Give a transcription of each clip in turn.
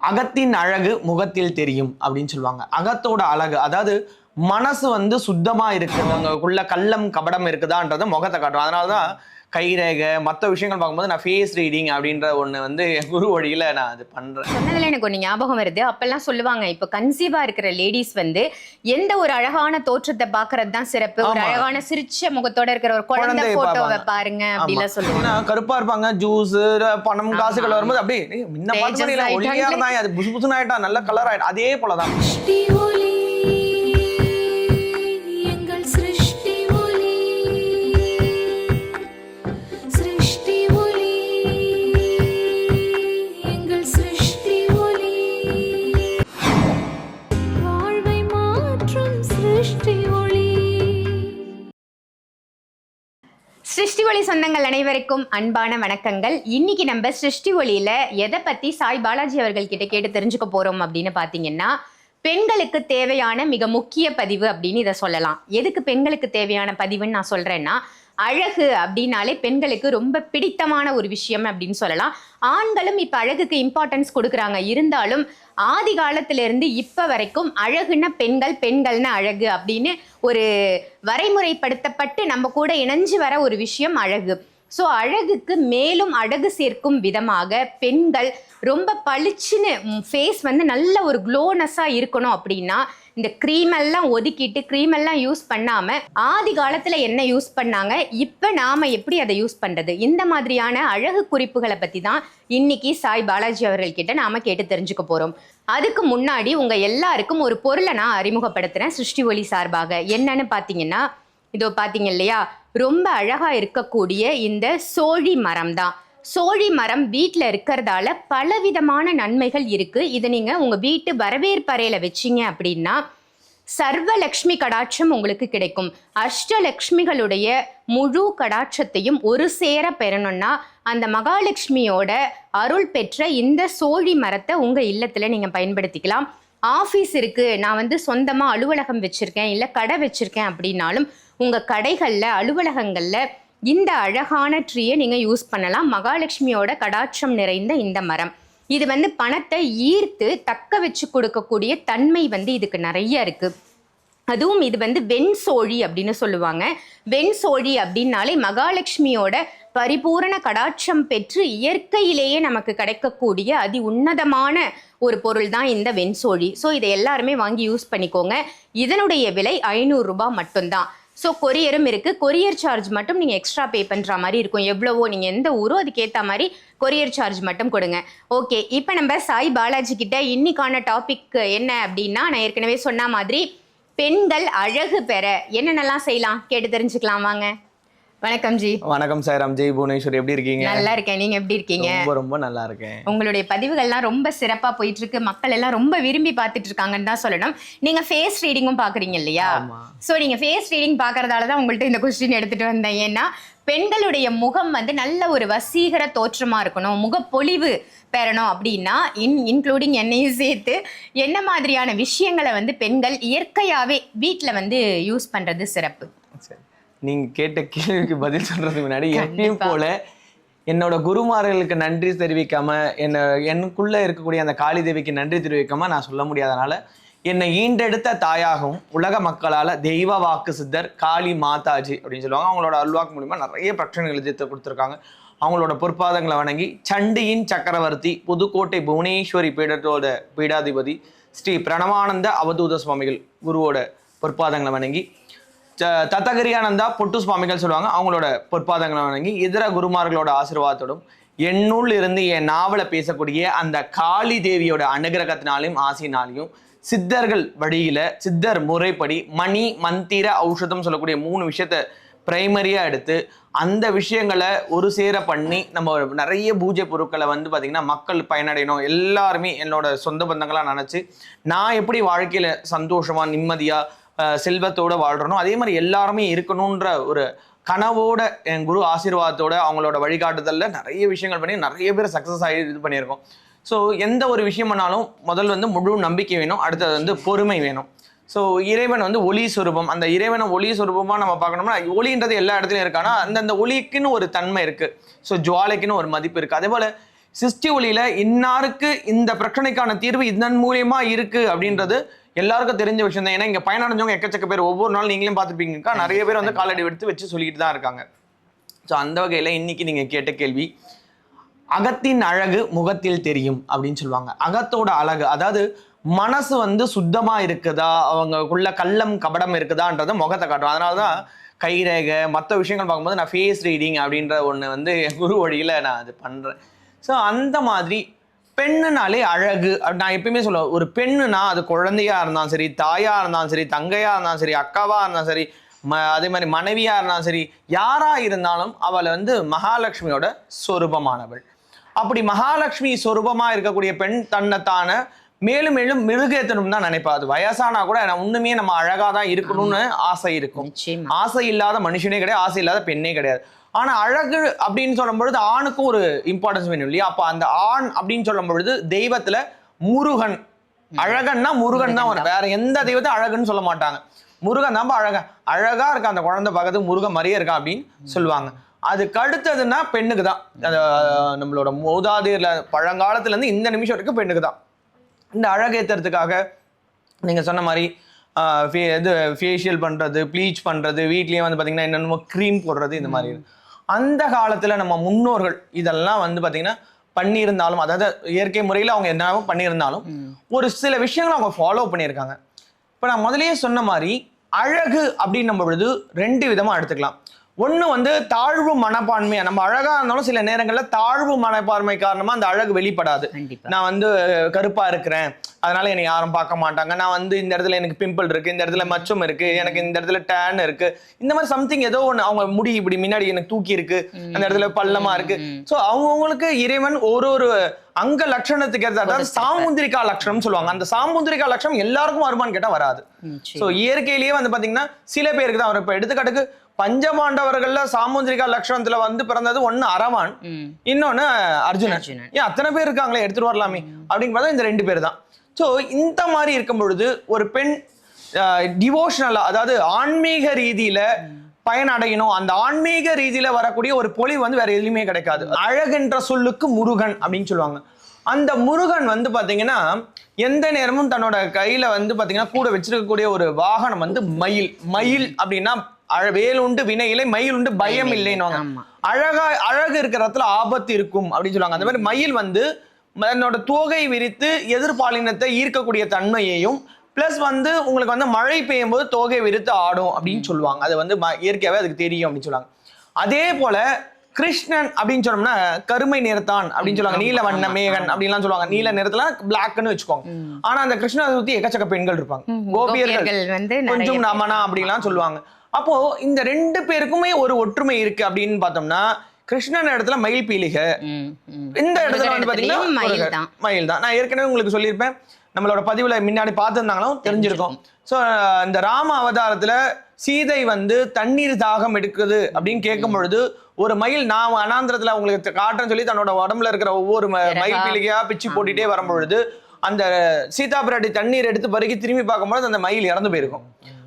அகத்தின் அழகு முகத்தில் தெரியும் அப்படின்னு சொல்லுவாங்க. அகத்தோட அழகு அதாவது மனசு வந்து சுத்தமா இருக்குது அங்கக்குள்ள கள்ளம் கபடம் இருக்குதான்றது முகத்தை காட்டும். அதனாலதான் கைரேகை மற்ற விஷயங்கள் பார்க்கும்போது நான் ஃபேஸ் ரீடிங் அப்படின்ற ஒண்ணு வந்து குரு வழியில நான் அது பண்றேன் சொன்னதுல எனக்கு ஒன்று ஞாபகம் வருது அப்பெல்லாம் சொல்லுவாங்க இப்போ கன்சீவா இருக்கிற லேடிஸ் வந்து எந்த ஒரு அழகான தோற்றத்தை பாக்குறது தான் சிறப்பு ஒரு. அழகான சிரிச்ச முகத்தோட இருக்கிற ஒரு குழந்தை குழந்தையை போட்டோவை பார்ப்பாங்க. பாருங்க அப்படிலாம் சொல்லுவாங்க ஏன்னா கருப்பா இருப்பாங்க ஜூஸ் பணம் காசுகள். வரும்போது அப்படியே "ஏய், முன்ன பார்த்த ஆயிட்டாங்களே." இருந்தா அது புசு புசுன்னு ஆயிட்டா நல்ல கலர் ஆயிட்டா அதே போலதான் சிருஷ்டி சொந்தங்கள் அனைவருக்கும் அன்பான வணக்கங்கள். இன்னைக்கு நம்ம சிருஷ்டி ஒளியில எதை பத்தி சாய் பாலாஜி அவர்கள் கிட்ட கேட்டு தெரிஞ்சுக்க போறோம் அப்படின்னு பாத்தீங்கன்னா பெண்களுக்கு தேவையான மிக முக்கிய பதிவு அப்படின்னு இதை சொல்லலாம். எதுக்கு பெண்களுக்கு தேவையான பதிவுன்னு நான் சொல்றேன்னா அழகு அப்படின்னாலே பெண்களுக்கு ரொம்ப பிடித்தமான ஒரு விஷயம் அப்படின்னு சொல்லலாம். ஆண்களும் இப்ப அழகுக்கு இம்பார்ட்டன்ஸ் கொடுக்குறாங்க. இருந்தாலும் ஆதி காலத்திலிருந்து இப்போ இப்ப வரைக்கும் அழகுன்னா பெண்கள் பெண்கள்னு அழகு அப்படின்னு ஒரு வரைமுறைப்படுத்தப்பட்டு நம்ம கூட இணைஞ்சு வர ஒரு விஷயம் அழகு. ஸோ அழகுக்கு மேலும் அழகு சேர்க்கும் விதமாக பெண்கள் ரொம்ப பளிச்சுன்னு ஃபேஸ் வந்து நல்ல ஒரு க்ளோனஸாக இருக்கணும் அப்படின்னா இந்த க்ரீம் எல்லாம் ஒதுக்கிட்டு க்ரீம் எல்லாம் யூஸ் பண்ணாமல் ஆதி காலத்தில் என்ன யூஸ் பண்ணாங்க? இப்போ நாம் எப்படி அதை யூஸ் பண்ணுறது இந்த மாதிரியான அழகு குறிப்புகளை பற்றி தான் இன்னைக்கு சாய் பாலாஜி அவர்கள் நாம் கேட்டு தெரிஞ்சுக்க போகிறோம் அதுக்கு முன்னாடி உங்கள் எல்லாருக்கும் ஒரு பொருளை நான் அறிமுகப்படுத்துகிறேன் சிருஷ்டி ஒளி சார்பாக. என்னன்னு பார்த்தீங்கன்னா இதோ பார்த்தீங்க இல்லையா? ரொம்ப அழகாக இருக்கக்கூடிய இந்த சோழி மரம் தான். சோழி மரம் வீட்டில் இருக்கிறதால பலவிதமான நன்மைகள் இருக்குது இதை நீங்கள் உங்கள் வீட்டு வரவேற்பறையில் வச்சீங்க அப்படின்னா சர்வலக்ஷ்மி கடாட்சம் உங்களுக்கு கிடைக்கும். அஷ்டலக்ஷ்மிகளுடைய முழு கடாட்சத்தையும் ஒரு சேர பெறணும்னா அந்த மகாலட்சுமியோட அருள் பெற்ற இந்த சோழி மரத்தை உங்கள் இல்லத்தில் நீங்கள் பயன்படுத்திக்கலாம். ஆஃபீஸ் இருக்குது நான் வந்து சொந்தமாக அலுவலகம் வச்சுருக்கேன் இல்லை கடை வச்சுருக்கேன் அப்படின்னாலும் உங்கள் கடைகளில் அலுவலகங்களில் இந்த அழகான ட்ரீயை நீங்கள் யூஸ் பண்ணலாம். மகாலட்சுமியோட கடாட்சம் நிறைந்த இந்த மரம். இது வந்து பணத்தை ஈர்த்து தக்க வச்சு கொடுக்கக்கூடிய தன்மை வந்து இதுக்கு நிறைய இருக்குது அதுவும் இது வந்து வெண்சோழி அப்படின்னு சொல்லுவாங்க. வெண்சோழி அப்படின்னாலே மகாலட்சுமியோட பரிபூரண கடாட்சம் பெற்று இயற்கையிலேயே நமக்கு கிடைக்கக்கூடிய அதி உன்னதமான ஒரு பொருள் தான் இந்த வெண்சோழி ஸோ இதை எல்லாருமே வாங்கி யூஸ் பண்ணிக்கோங்க. இதனுடைய விலை ஐநூறு ரூபாய் மட்டும்தான். ஸோ கொரியரும் இருக்கு. கொரியர் சார்ஜ் மட்டும் நீங்கள் எக்ஸ்ட்ரா பே பண்ணுற மாதிரி இருக்கும். எவ்வளவோ நீங்கள் எந்த ஊரோ அதுக்கேற்ற மாதிரி கொரியர் சார்ஜ் மட்டும் கொடுங்க. ஓகே இப்போ நம்ம சாய் பாலாஜி கிட்ட இன்னைக்கான டாபிக் என்ன அப்படின்னா நான் ஏற்கனவே சொன்ன மாதிரி பெண்கள் அழகு பெற என்னென்னலாம் செய்யலாம்? கேட்டு தெரிஞ்சுக்கலாம் வாங்க. வணக்கம் ஜி. வணக்கம் சாய்ராம் ஜெய் புவனேஸ்வர் எப்படி இருக்கீங்க? நல்லா இருக்கேன். நீங்க எப்படி இருக்கீங்க? ரொம்ப ரொம்ப நல்லா இருக்கேன். உங்களுடைய பதிவுகள்லாம் ரொம்ப சிறப்பா போயிட்டு இருக்கு மக்கள் எல்லாம் ரொம்ப விரும்பி பார்த்துட்டு இருக்காங்கன்னு தான் சொல்லணும். நீங்க ஃபேஸ் ரீடிங்கும் பாக்குறீங்க இல்லையா. சோ நீங்க ஃபேஸ் ரீடிங் பாக்குறதால தான் உங்கள்ட்ட இந்த கொஸ்டின் எடுத்துட்டு வந்தேன். ஏன்னா பெண்களுடைய முகம் வந்து நல்ல ஒரு வசீகர தோற்றமா இருக்கணும். முகப்பொலிவு பெறணும் அப்படின்னா இன் இன்க்ளூடிங் என்னையும் சேர்த்து என்ன மாதிரியான விஷயங்களை வந்து பெண்கள் இயற்கையாவே வீட்ல வந்து யூஸ் பண்றது சிறப்பு. சரி. நீங்க கேட்ட கேள்விக்கு பதில் சொல்றதுக்கு முன்னாடி எப்பயும். போல என்னோட குருமார்களுக்கு நன்றி தெரிவிக்காம என்ன எனக்குள்ள இருக்கக்கூடிய அந்த காளி தேவிக்கு நன்றி தெரிவிக்காம நான் சொல்ல முடியாதனால என்னை ஈண்டெடுத்த தாயாகவும் உலக மக்களால தெய்வ வாக்கு சித்தர் காளி மாதாஜி அப்படின்னு சொல்லுவாங்க அவங்களோட அல்வாக்கு மூலியமா நிறைய பிரச்சனைகள் தீர்த்து கொடுத்துருக்காங்க அவங்களோட பொற்பாதங்களை வணங்கி சண்டியின் சக்கரவர்த்தி புதுக்கோட்டை புவனேஸ்வரி பீடத்தோட பீடாதிபதி ஸ்ரீ பிரணவானந்த அவதூத சுவாமிகள் குருவோட பொற்பாதங்களை வணங்கி தத்தகிரியானந்தா பொட்டு சுவாமிகள் சொல்லுவாங்க. அவங்களோட பொற்பாதங்களை வணங்கி இதர குருமார்களோட ஆசீர்வாதத்தோடும் என்னுள் இருந்து என் நாவலை பேசக்கூடிய அந்த காளி தேவியோட அனுகிரகத்தினாலையும் ஆசையினாலையும் சித்தர்கள் வழியில சித்தர் முறைப்படி மணி மந்திர ஔஷதம் சொல்லக்கூடிய மூணு விஷயத்த பிரைமரியா எடுத்து அந்த விஷயங்களை ஒரு சேர பண்ணி நம்ம நிறைய பூஜை பொருட்களை வந்து பார்த்திங்கன்னா மக்கள் பயனடையணும். எல்லாருமே என்னோட சொந்த பந்தங்களாக நினச்சி நான் எப்படி வாழ்க்கையில் சந்தோஷமாக நிம்மதியாக செல்வத்தோட வாழ்கிறனோ அதே மாதிரி எல்லாருமே இருக்கணுன்ற ஒரு கனவோட என் குரு ஆசீர்வாதத்தோட அவங்களோட வழிகாட்டுதலில் நிறைய விஷயங்கள் பண்ணி நிறைய பேர் சக்ஸஸ் ஆகி இது பண்ணியிருக்கோம். ஸோ எந்த ஒரு விஷயம் பண்ணாலும் முதல் வந்து முழு நம்பிக்கை வேணும். அடுத்தது வந்து பொறுமை வேணும். ஸோ இறைவன் வந்து ஒளி சுரூபம். அந்த இறைவனை ஒளி சுரூபமாக நம்ம பார்க்கணும்னா ஒளின்றது எல்லா இடத்துலையும் இருக்கானா அந்தந்த ஒளிக்குன்னு ஒரு தன்மை இருக்குது ஸோ ஜுவாலைக்குன்னு ஒரு மதிப்பு இருக்குது அதே போல் சிருஷ்டி ஒளியில் இன்னாருக்கு இந்த பிரச்சனைக்கான தீர்வு இதன் மூலியமாக இருக்குது அப்படின்றது எல்லாருக்கும் தெரிஞ்ச விஷயம் தான். ஏன்னா இங்க பயனடைஞ்சவங்க எக்கச்சக்க பேர் ஒவ்வொரு நாள் நீங்களும் பார்த்துருப்பீங்கக்கா நிறைய பேர் வந்து காலடி எடுத்து வச்சு சொல்லிட்டு தான் இருக்காங்க. ஸோ அந்த வகையில் இன்னைக்கு நீங்க கேட்ட கேள்வி அகத்தின் அழகு முகத்தில் தெரியும் அப்படின்னு சொல்லுவாங்க. அகத்தோட அழகு அதாவது மனசு வந்து சுத்தமா இருக்குதா? அவங்களுக்குள்ள கள்ளம் கபடம் இருக்குதான்றத முகத்தை காட்டும். அதனாலதான் கைரேகை மற்ற விஷயங்கள் பார்க்கும்போது நான் ஃபேஸ் ரீடிங் அப்படின்ற ஒன்று வந்து குரு வழியில நான் அது பண்றேன். ஸோ அந்த மாதிரி பெண்ணுனாலே அழகு. நான் எப்பயுமே சொல்லுவேன் ஒரு பெண்ணுனா அது குழந்தையா இருந்தாலும் சரி தாயா இருந்தாலும் சரி தங்கையா இருந்தாலும் சரி அக்காவா இருந்தாலும் சரி ம அதே மாதிரி மனைவியா இருந்தாலும் சரி யாரா இருந்தாலும் அவளை வந்து மகாலட்சுமியோட சொரூபமானவள். அப்படி மகாலட்சுமி சொரூபமா இருக்கக்கூடிய பெண் தன்னைத்தான மேலும் மேலும் மிருகேத்தனும் தான் நினைப்பா. அது வயசானா கூட இன்னுமே நம்ம அழகா தான் இருக்கணும்னு ஆசை இருக்கும். ஆசை இல்லாத மனுஷனே கிடையாது ஆசை இல்லாத பெண்ணே கிடையாது. ஆனா அழகு அப்படின்னு சொல்லும் பொழுது ஆணுக்கும் ஒரு இம்பார்ட்டன்ஸ் வேணும் இல்லையா? அப்ப அந்த ஆண் அப்படின்னு சொல்லும் பொழுது தெய்வத்துல முருகன். அழகன்னா முருகன் தான் வரும். வேற எந்த தெய்வத்தை அழகுன்னு சொல்ல மாட்டாங்க. முருகன் தான் அழகன். அழகா இருக்க அந்த குழந்தை பார்க்கறதுக்கு முருகன் மாதிரியே இருக்கான் அப்படின்னு சொல்லுவாங்க. அதுக்கு அடுத்ததுன்னா பெண்ணுக்கு தான். நம்மளோட மூதாதையர்ல பழங்காலத்துல இருந்து இந்த நிமிஷம் வரைக்கும் பெண்ணுக்கு தான். இந்த அழகேத்துறதுக்காக நீங்க சொன்ன மாதிரி இது ஃபேஷியல் பண்றது ப்ளீச் பண்றது வீட்லயே வந்து பாத்தீங்கன்னா என்னென்னமோ க்ரீம் போடுறது இந்த மாதிரி. இருக்கு. அந்த காலத்துல நம்ம முன்னோர்கள் இதெல்லாம் வந்து பாத்தீங்கன்னா பண்ணியிருந்தாலும் அதாவது இயற்கை முறையில் அவங்க என்னவோ பண்ணியிருந்தாலும் ஒரு சில விஷயங்களை அவங்க ஃபாலோ பண்ணியிருக்காங்க. இப்போ நான் முதல்லயே சொன்ன மாதிரி அழகு அப்படின்னும் பொழுது ரெண்டு விதமா எடுத்துக்கலாம். ஒண்ணு வந்து தாழ்வு மனப்பான்மையா. நம்ம அழகா இருந்தாலும் சில நேரங்கள்ல தாழ்வு மனப்பான்மை காரணமா அந்த அழகு வெளிப்படாது. நான் வந்து கருப்பா இருக்கிறேன். அதனால என்னை யாரும் பார்க்க மாட்டாங்க. நான் வந்து இந்த இடத்துல எனக்கு பிம்பிள் இருக்கு இந்த இடத்துல மச்சம் இருக்கு எனக்கு இந்த இடத்துல டேன் இருக்கு. இந்த மாதிரி சம்திங் ஏதோ ஒண்ணு அவங்க முடி இப்படி முன்னாடி எனக்கு தூக்கி இருக்கு அந்த இடத்துல பள்ளமா இருக்கு. சோ அவங்கவுங்களுக்கு இறைவன் ஒரு ஒரு அங்க லட்சணத்துக்கு அதாவது சாமுந்திரிகா லட்சணம் சொல்லுவாங்க. அந்த சாமுந்திரிகா லட்சணம் எல்லாருக்கும் வருமான்னு கேட்டா வராது. சோ இயற்கையிலேயே வந்து பாத்தீங்கன்னா சில பேருக்கு தான். வரும் இப்ப எடுத்துக்காட்டுக்கு பஞ்சபாண்டவர்கள்ல சாமுந்திரிகா லட்சணத்துல வந்து பிறந்தது ஒண்ணு அரவான். இன்னொன்னு அர்ஜுனன். ஏன் அத்தனை பேர் இருக்காங்களே எடுத்துட்டு வரலாமே. அப்படின்னு பார்த்தா இந்த ரெண்டு பேர் தான். ஸோ இந்த மாதிரி இருக்கும் பொழுது ஒரு பெண் டிவோஷனலா அதாவது ஆன்மீக ரீதியில பயனடையணும். அந்த ஆன்மீக ரீதியில வரக்கூடிய ஒரு பொலிவு வந்து வேற எதுலையுமே கிடைக்காது. அழகென்ற சொல்லுக்கு முருகன் அப்படின்னு சொல்லுவாங்க. அந்த முருகன் வந்து பாத்தீங்கன்னா எந்த நேரமும் தன்னோட கையில வந்து பாத்தீங்கன்னா கூட வச்சிருக்கக்கூடிய ஒரு வாகனம் வந்து மயில். மயில் அப்படின்னா அழ- வேலுண்டு வினையிலை மயில் உண்டு பயம் இல்லைன்னு அழகா அழகு இருக்கிற இடத்துல ஆபத்து இருக்கும் அப்படின்னு சொல்லுவாங்க. அந்த மாதிரி மயில் வந்து தன்னோட தோகை விரித்து எதிர்பாலினத்தை ஈர்க்கக்கூடிய தன்மையையும் பிளஸ் வந்து உங்களுக்கு வந்து மழை பெய்யும் போது தோகை விரித்து ஆடும் அப்படின்னு சொல்லுவாங்க. அது வந்து இயற்கையாவே அதுக்கு தெரியும் அப்படின்னு சொல்லுவாங்க. அதே போல கிருஷ்ணன் அப்படின்னு சொன்னோம்னா கருமை நிறத்தான் அப்படின்னு சொல்லுவாங்க. நீல வண்ண மேகன் அப்படின்லாம் சொல்லுவாங்க. நீல நிறத்துல பிளாக்னு வச்சுக்கோங்க. ஆனா அந்த கிருஷ்ணனை சுத்தி எக்கச்சக்க பெண்கள் இருப்பாங்க. கோபியர்கள். கொஞ்சம். நமனா அப்படிலாம் சொல்லுவாங்க. அப்போ இந்த ரெண்டு பேருக்குமே ஒரு ஒற்றுமை இருக்கு அப்படின்னு பார்த்தோம்னா கிருஷ்ணன் இடத்துல மயில் பீலிகை. இந்த இடத்துல வந்து பாத்தீங்கன்னா மயில். தான். நான் ஏற்கனவே உங்களுக்கு சொல்லியிருப்பேன். நம்மளோட பதிவுல முன்னாடி பார்த்துருந்தாங்களும் தெரிஞ்சிருக்கும். ஸோ இந்த ராம அவதாரத்துல சீதை வந்து தண்ணீர் தாகம் எடுக்குது அப்படின்னு கேட்கும் பொழுது ஒரு மயில் நான் அனாந்திரத்துல உங்களுக்கு காட்டுறேன்னு சொல்லி தன்னோட உடம்புல இருக்கிற ஒவ்வொரு மயில் பீலிகையா பிச்சு போட்டுட்டே வரும் பொழுது அந்த சீதா பிராட்டி தண்ணீர் எடுத்து பருகி திரும்பி பார்க்கும்போது அந்த மயில் இறந்து போயிருக்கும்.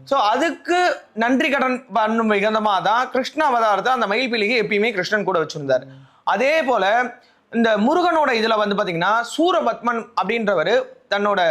ஸோ அதுக்கு நன்றி கடன் பண்ணும் விகந்தமாக தான் கிருஷ்ண அவதாரத்தை அந்த மயில் பீலிகை எப்பயுமே கிருஷ்ணன் கூட வச்சுருந்தார். அதே போல் இந்த முருகனோட இதில் வந்து பார்த்திங்கன்னா சூரபத்மன் அப்படின்றவர் தன்னோட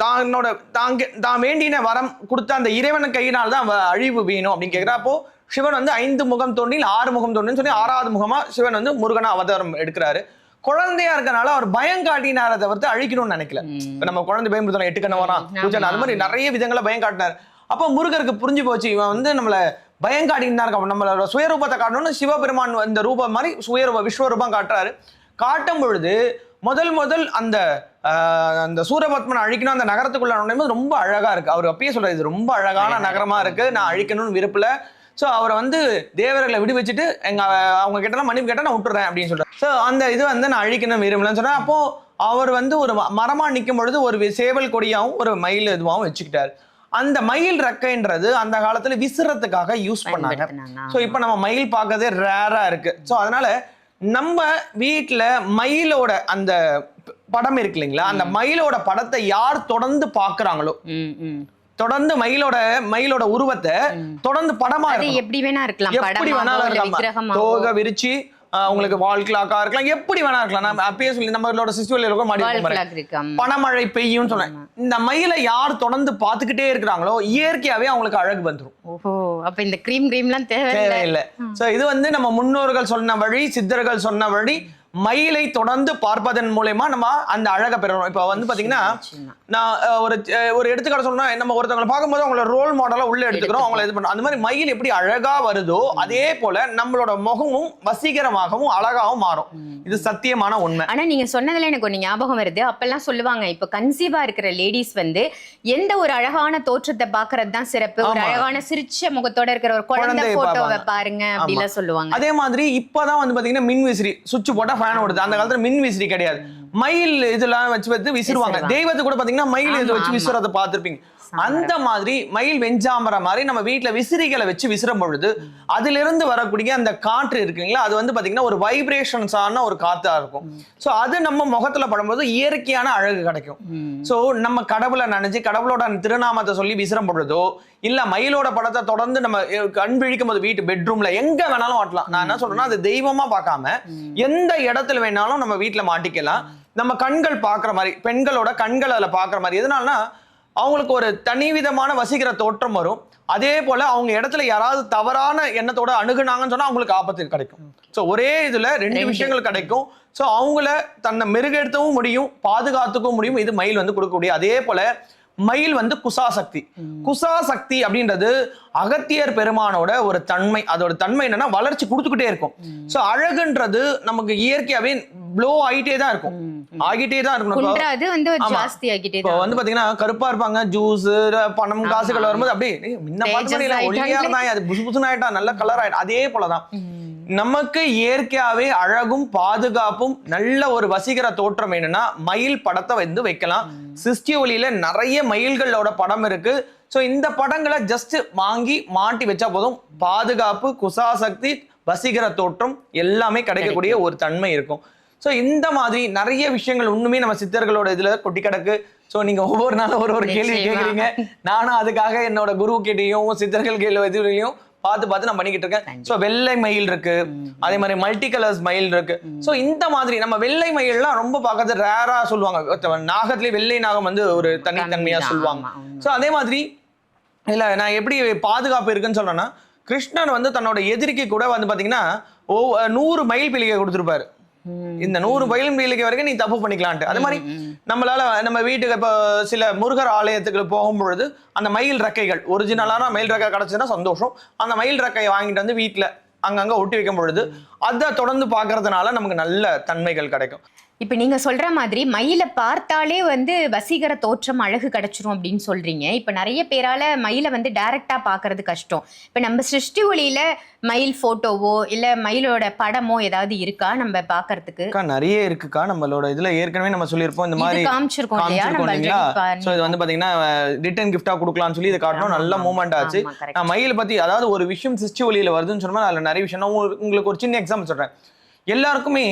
தன்னோட தாங்க தான் வேண்டின வரம் கொடுத்த அந்த இறைவன் கையினால் தான் அழிவு வேணும் அப்படின்னு கேட்குறப்போ சிவன் வந்து ஐந்து முகம் தோண்டில் ஆறு முகம் தோன்றின்னு சொல்லி ஆறாவது முகமாக சிவன் வந்து முருகனை அவதாரம் எடுக்கிறாரு. குழந்தையா இருக்கனால அவர் பயம் காட்டினாரை தவிர்த்து அழிக்கணும்னு நினைக்கல. நம்ம குழந்தை பயமுறுத்தலாம் எட்டு கண்ண வரான்? பூஜை அது மாதிரி நிறைய விதங்களை பயம் காட்டினார். அப்போ முருகருக்கு புரிஞ்சு போச்சு இவன் வந்து நம்மள பயம் காட்டின்னு தான் இருக்கான். நம்மளோட சுயரூபத்தை காட்டணும்னு சிவபெருமான் இந்த ரூபம் மாதிரி சுயரூப விஸ்வரூபம் காட்டுறாரு. காட்டும் பொழுது முதல் முதல் அந்த அந்த சூரபத்மனை அழிக்கணும் அந்த நகரத்துக்குள்ள ரொம்ப அழகா இருக்கு. அவர் அப்பயே சொல்றாரு இது ரொம்ப அழகான நகரமா இருக்கு. நான் அழிக்கணும்னு விருப்பல. ஸோ அவரை வந்து தேவர்களை விடுவிச்சுட்டு எங்க அவங்க கிட்டலாம் மன்னிப்பு கேட்டா நான் விட்டுறேன் அப்படின்னு சொல்றாரு. ஸோ அந்த இது வந்து நான் அழிக்கணும் விரும்பலன்னு சொன்னேன் அப்போ அவர் வந்து ஒரு ம- மரமா நிற்கும் பொழுது ஒரு சேவல் கொடியாவும் ஒரு மயில் இதுவாகவும் வச்சுக்கிட்டாரு. அந்த மயில் ரெக்கைன்றது அந்த காலத்துல விசிறத்துக்காக யூஸ் பண்ணாங்க. ஸோ இப்போ நம்ம மயில் பார்க்கறதே ரேரா இருக்கு. ஸோ அதனால நம்ம வீட்ல மயிலோட அந்த படம் இருக்கு இல்லைங்களா? அந்த மயிலோட படத்தை யார் தொடர்ந்து ம். தொடர்ந்து மயிலோட மயிலோட உருவத்தை தொடர்ந்து படமா. எப்படி வேணா இருக்கலாம் எப்படி வேணாலும் இருக்கலாம். தோகை விரிச்சு உங்களுக்கு வால் கிளாக்கா இருக்கலாம். எப்படி வேணா இருக்கலாம். நம்ம அப்பயே சொல்லி நம்மளோட சிஸ்டர் இருக்கும் மாடி. பணமழை பெய்யும் சொன்னேன். இந்த மயிலை யார் தொடர்ந்து பார்த்துக்கிட்டே இருக்கிறாங்களோ இயற்கையாவே அவங்களுக்கு அழகு வந்துரும். ஓஹோ அப்ப இந்த கிரீம் கிரீம்லாம் தேவையில்லை. தேவையில்லை. சோ இது வந்து நம்ம முன்னோர்கள் சொன்ன வழி சித்தர்கள் சொன்ன வழி மயிலை தொடர்ந்து பார்ப்பதன் மூலயமா நம்ம அந்த அழகை பெறணும். இப்ப வந்து பாத்தீங்கன்னா நிச்சயமா. நான் ஒரு ஒரு எடுத்துக்காட்டு சொன்னா நம்ம ஒருத்தவங்களை பார்க்கும்போது அவங்கள ரோல் மாடலா உள்ள எடுத்துக்கிறோம். அவங்கள இது பண்றோம் அந்த மாதிரி மயில் எப்படி அழகா வருதோ அதே போல நம்மளோட முகமும் வசீகரமாகவும் அழகாவும் மாறும். இது சத்தியமான உண்மை. ஆனா நீங்க சொன்னதுல எனக்கு ஒண்ணு ஞாபகம் வருது. அப்பெல்லாம் சொல்லுவாங்க இப்ப கன்சீவா இருக்கிற லேடிஸ் வந்து எந்த ஒரு அழகான தோற்றத்தை பாக்குறது தான் சிறப்பு. ஒரு. அழகான சிரிச்ச முகத்தோட இருக்கிற ஒரு குழந்தை போட்டோவை. பாருங்க அப்படிலாம் சொல்லுவாங்க. அதே மாதிரி இப்பதான் வந்து பாத்தீங்கன்னா மின் விசிறி சுவிட்ச் போட்டா ஃபேன் ஓடுது அந்த காலத்துல மின் விசிறி கிடையாது மயில் இதெல்லாம் வச்சு வச்சு விசிறுவாங்க. தெய்வத்தை கூட பாத்தீங்கன்னா மயில் இது வச்சு. விசிறத பார்த்திருப்பீங்க அந்த மாதிரி மயில் வெஞ்சாமர மாதிரி நம்ம வீட்ல விசிறிகளை வச்சு விசிறும் பொழுது அதுல இருந்து வரக்கூடிய அந்த காற்று இருக்குங்களா அது வந்து பாத்தீங்கன்னா ஒரு வைப்ரேஷன்ஸான ஒரு காத்தா இருக்கும். சோ அது நம்ம முகத்துல படும்போது இயற்கையான அழகு கிடைக்கும். சோ நம்ம கடவுளை நினைச்சு கடவுளோட திருநாமத்தை சொல்லி விசிறம் பொழுதோ இல்ல மயிலோட படத்தை தொடர்ந்து நம்ம கண் விழிக்கும் போது வீட்டு பெட்ரூம்ல எங்க வேணாலும் மாட்டலாம் நான் என்ன சொல்றேன்னா அது தெய்வமா பார்க்காம எந்த இடத்துல வேணாலும் நம்ம வீட்ல மாட்டிக்கலாம். நம்ம கண்கள் பார்க்குற மாதிரி பெண்களோட கண்கள் அதுல பார்க்குற மாதிரி. எதனாலனா அவங்களுக்கு ஒரு தனி விதமான வசீகர தோற்றம் வரும். அதே போல அவங்க இடத்துல யாராவது தவறான எண்ணத்தோட அணுகுனாங்கன்னு சொன்னா அவங்களுக்கு ஆபத்து கிடைக்கும். ஸோ ஒரே இதுல ரெண்டு ரெண்டு. விஷயங்கள் கிடைக்கும். ஸோ அவங்கள தன்னை மெருகெடுத்தவும் முடியும் பாதுகாத்துக்கவும் முடியும். இது மயில் வந்து கொடுக்கக்கூடிய அதே போல மயில் வந்து குசாசக்தி. குசாசக்தி அப்படின்றது அகத்தியர் பெருமானோட ஒரு தன்மை. அதோட தன்மை என்னன்னா வளர்ச்சி கொடுத்துக்கிட்டே இருக்கும். ஸோ அழகுன்றது நமக்கு இயற்கையாவே ப்ளோ ஆகிட்டே தான் இருக்கும். ஆகிட்டே தான் இருக்கணும். குன்றாது வந்து ஆமா. ஜாஸ்தி ஆகிட்டே இப்போ வந்து பாத்தீங்கன்னா கருப்பா இருப்பாங்க ஜூஸ் பணம் காசுகள் வரும்போது அப்படியே "ஏய், முன்ன பார்த்த ஆயிட்டாங்களே." இருந்தா அது புசு புசுன்னு ஆயிட்டா நல்ல கலர் ஆயிட்டா அதே போலதான். நமக்கு இயற்கையாவே அழகும் பாதுகாப்பும் நல்ல ஒரு வசீகர தோற்றம் என்னன்னா மயில் படத்தை வந்து வைக்கலாம். சிஸ்டி ஒளியில நிறைய மயில்களோட படம் இருக்கு. சோ இந்த படங்களை ஜஸ்ட் வாங்கி மாட்டி வச்சா போதும். பாதுகாப்பு குசாசக்தி வசீகர தோற்றம் எல்லாமே கிடைக்கக்கூடிய ஒரு தன்மை இருக்கும். சோ இந்த மாதிரி நிறைய விஷயங்கள் இன்னுமே நம்ம சித்தர்களோட இதுல கொட்டி கிடக்கு. சோ நீங்க ஒவ்வொரு நாளும் ஒரு ஒரு கேள்வி. கேக்குறீங்க. நானும் அதுக்காக என்னோட குரு கிட்டயும் சித்தர்கள் கேள்வி இதுலையும் பார்த்து பார்த்து நான் பண்ணிக்கிட்டு இருக்கேன். சோ வெள்ளை மயில் இருக்கு. அதே மாதிரி மல்டி கலர்ஸ் மயில் இருக்கு. சோ இந்த மாதிரி நம்ம வெள்ளை மயில்லாம் ரொம்ப பார்க்கறது ரேரா சொல்லுவாங்க. ஒருத்தவன் நாகத்திலே வெள்ளை நாகம் வந்து ஒரு தனித்தன்மையா சொல்லுவாங்க. சோ அதே மாதிரி இல்ல நான் எப்படி பாதுகாப்பு இருக்குன்னு சொல்றேன்னா கிருஷ்ணன் வந்து தன்னோட எதிரிக்கு கூட வந்து பாத்தீங்கன்னா ஓ நூறு மயில் பீலிகை கொடுத்துருப்பாரு. இந்த நூறு பீலிகை வரைக்கும் நீ தப்பு பண்ணிக்கலான்ட்டு. அதே மாதிரி நம்மளால நம்ம வீட்டுக்கு இப்போ சில முருகர் ஆலயத்துக்கு போகும்பொழுது அந்த மயில் ரெக்கைகள் ஒரிஜினலான மயில் ரெக்கை கிடைச்சதுன்னா சந்தோஷம். அந்த மயில் ரெக்கையை வாங்கிட்டு வந்து வீட்டுல அங்கங்க ஒட்டி வைக்கும் பொழுது அதை தொடர்ந்து பார்க்கறதுனால நமக்கு நல்ல தன்மைகள் கிடைக்கும். இப்ப நீங்க சொல்ற மாதிரி மயிலை பார்த்தாலே வந்து வசீகர தோற்றம் அழகு கிடைச்சிரும் அப்படின்னு சொல்றீங்க. இப்ப நிறைய பேரால மயிலை வந்து டைரக்டா பாக்குறது கஷ்டம். இப்ப நம்ம சிருஷ்டி ஒளியில மயில் போட்டோவோ இல்ல மயிலோட படமோ ஏதாவது இருக்கா நம்ம பாக்குறதுக்கு அக்கா நிறைய இருக்குக்கா. நம்மளோட இதுல ஏற்கனவே நம்ம சொல்லியிருப்போம் இந்த மாதிரி காமிச்சிருக்கோம் இல்லையா? சோ இது வந்து பாத்தீங்கன்னா ரிட்டர்ன் கிஃப்டா கொடுக்கலாம்னு சொல்லி இதை காட்டணும் நல்ல ஆமா, மூவ்மெண்ட் ஆச்சு. நான் மயில் பத்தி அதாவது ஒரு விஷயம் சிஸ்டி ஒலியில வருதுன்னு சொன்னா அதுல நிறைய விஷயம். நான் உங்களுக்கு- உங்களுக்கு ஒரு சின்ன எக்ஸாம்பிள் சொல்றேன். எல்லாருக்குமே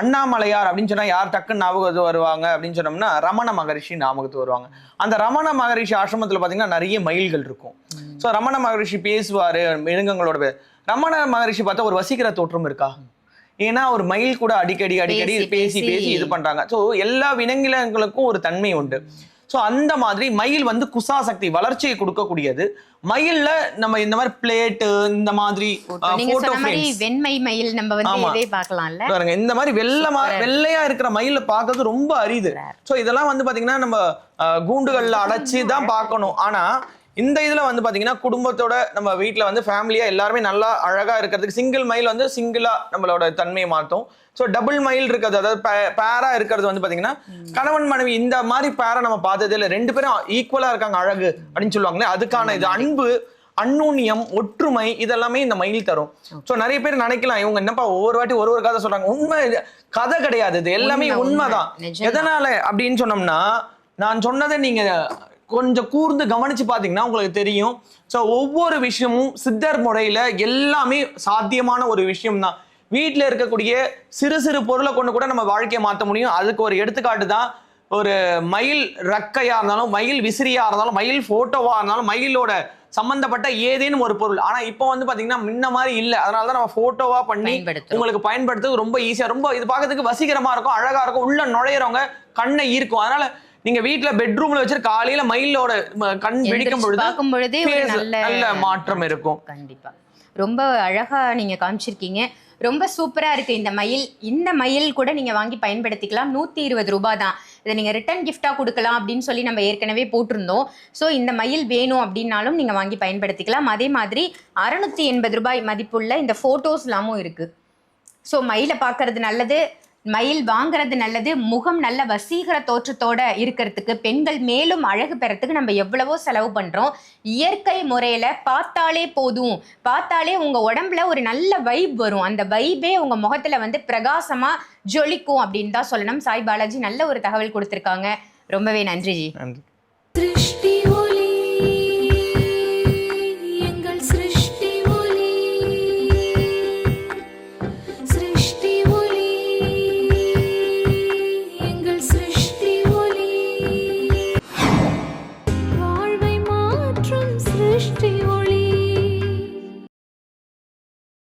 அண்ணாமலையார் அப்படின்னு சொன்னா யார் டக்குன்னு ஞாபகத்து வருவாங்க அப்படின்னு சொன்னோம்னா ரமண மகரிஷி ஞாபகத்து வருவாங்க. அந்த ரமண மகரிஷி ஆசிரமத்துல பாத்தீங்கன்னா நிறைய மயில்கள் இருக்கும். சோ ரமண மகரிஷி பேசுவாரு மிருகங்களோட ரமண மகரிஷி பார்த்தா ஒரு வசீகர தோற்றம் இருக்கா? ஏன்னா ஒரு மயில் கூட அடிக்கடி அடிக்கடி பேசி, பேசி இது பண்றாங்க. சோ எல்லா விலங்கினங்களுக்கும் ஒரு தன்மை உண்டு. சோ அந்த மாதிரி மயில் வந்து குசாசக்தி வளர்ச்சியை கொடுக்கக்கூடியது. மயில்ல நம்ம இந்த மாதிரி பிளேட்டு இந்த மாதிரி போட்டோ வெண்மை மயில் நம்ம வந்து பார்க்கலாம்ல? பாருங்க இந்த மாதிரி வெள்ளை மா- வெள்ளையா இருக்கிற மயில பார்க்கறது ரொம்ப அரிது. சோ இதெல்லாம் வந்து பாத்தீங்கன்னா நம்ம கூண்டுகள்ல அடைச்சு தான் பார்க்கணும். ஆனா இந்த இதுல வந்து பாத்தீங்கன்னா குடும்பத்தோட நம்ம வீட்ல வந்து ஃபேமிலியா எல்லாருமே நல்லா அழகா இருக்கிறதுக்கு சிங்கிள் மயில் வந்து சிங்கிளா நம்மளோட தன்மையை மாத்தும். ஸோ டபுள் மயில் இருக்கிறது அதாவது பேரா இருக்கிறது வந்து பாத்தீங்கன்னா கணவன் மனைவி இந்த மாதிரி பேரை நம்ம பார்த்ததே இல்லை. ரெண்டு பேரும் ஈக்குவலா இருக்காங்க அழகு அப்படின்னு சொல்லுவாங்களே அதுக்கான இது அன்பு அந்நுண்ணியம் ஒற்றுமை இதெல்லாமே இந்த மயில் தரும். ஸோ நிறைய பேர் நினைக்கலாம் இவங்க என்னப்பா ஒவ்வொரு வாட்டி ஒரு ஒரு கதை சொல்றாங்க. உண்மை கதை கிடையாது இது எல்லாமே உண்மை, உண்மை. உண்மைதான். எதனால அப்படின்னு சொன்னோம்னா நான் சொன்னதை நீங்க கொஞ்சம் கூர்ந்து கவனிச்சு பாத்தீங்கன்னா உங்களுக்கு தெரியும். ஸோ ஒவ்வொரு விஷயமும் சித்தர் முறையில எல்லாமே சாத்தியமான ஒரு விஷயம் தான் வீட்டில் இருக்கக்கூடிய சிறு சிறு பொருளை கொண்டு கூட நம்ம வாழ்க்கையை மாற்ற முடியும். அதுக்கு ஒரு எடுத்துக்காட்டு தான் ஒரு மயில் ரக்கையா இருந்தாலும் மயில் விசிறியா இருந்தாலும் மயில் போட்டோவா இருந்தாலும் மயிலோட சம்பந்தப்பட்ட ஏதேனும் ஒரு பொருள். ஆனா இப்போ வந்து பாத்தீங்கன்னா முன்ன மாதிரி இல்ல. அதனால தான் நம்ம போட்டோவா பண்ணி. உங்களுக்கு பயன்படுத்துறது ரொம்ப ஈஸியா ரொம்ப இது பார்க்கறதுக்கு வசீகரமா இருக்கும் அழகா இருக்கும். உள்ள நுழையிறவங்க கண்ணை ஈர்க்கும். அதனால நீங்க வீட்ல பெட்ரூம்ல வச்சிரு காலையில மயிலோட கண் விழிக்கும் பொழுது பார்க்கும் பொழுதே நல்ல நல்ல மாற்றம் இருக்கும். கண்டிப்பா. ரொம்ப அழகா நீங்க காமிச்சிருக்கீங்க. ரொம்ப சூப்பரா இருக்கு இந்த மயில். இந்த மயில் கூட நீங்க வாங்கி பயன்படுத்திக்கலாம். நூத்தி இருபது ரூபாய் தான். இதை நீங்க ரிட்டர்ன் கிஃப்டா கொடுக்கலாம் அப்படின்னு சொல்லி நம்ம ஏற்கனவே போட்டிருந்தோம். ஸோ இந்த மயில் வேணும் அப்படின்னாலும் நீங்க வாங்கி பயன்படுத்திக்கலாம். அதே மாதிரி அறுநூத்தி எண்பது ரூபாய் மதிப்புள்ள இந்த போட்டோஸ் எல்லாமும் இருக்கு. ஸோ மயிலை பார்க்கறது நல்லது. மயில் வாங்குறது நல்லது முகம் நல்ல வசீகர தோற்றத்தோட இருக்கிறதுக்கு பெண்கள் மேலும் அழகு பெறத்துக்கு நம்ம எவ்வளவோ செலவு பண்றோம். இயற்கை முறையில பார்த்தாலே போதும். பார்த்தாலே உங்க உடம்புல ஒரு நல்ல வைப் வரும். அந்த வைபே உங்க முகத்துல வந்து பிரகாசமா ஜொலிக்கும் அப்படின்னு தான் சொல்லணும். சாய் பாலாஜி நல்ல ஒரு தகவல் கொடுத்துருக்காங்க. ரொம்பவே நன்றி ஜி. நன்றி.